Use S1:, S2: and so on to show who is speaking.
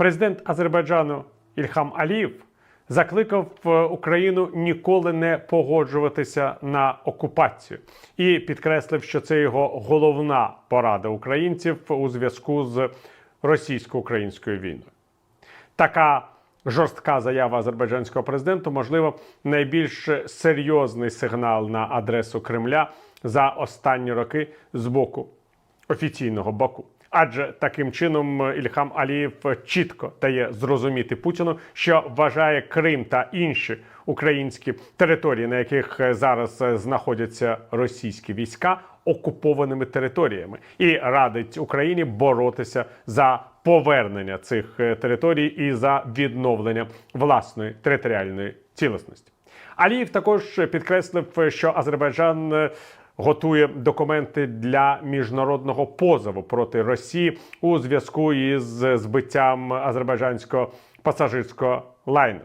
S1: Президент Азербайджану Ільхам Алієв закликав е, Україну ніколи не погоджуватися на окупацію і підкреслив, що це його головна порада українців у зв'язку з російсько-українською війною. Така жорстка заява азербайджанського президента, можливо, найбільш серйозний сигнал на адресу Кремля за останні роки з боку офіційного Баку. Адже таким чином Ільхам Алієв чітко дає зрозуміти Путіну, що вважає Крим та інші українські території, на яких зараз знаходяться російські війська, окупованими територіями, і радить Україні боротися за повернення цих е, територій і за відновлення власної територіальної цілісності. Алієв також підкреслив, що Азербайджан е, готує документи для міжнародного позову проти Росії у зв'язку із збиттям азербайджанського пасажирського лайнеру.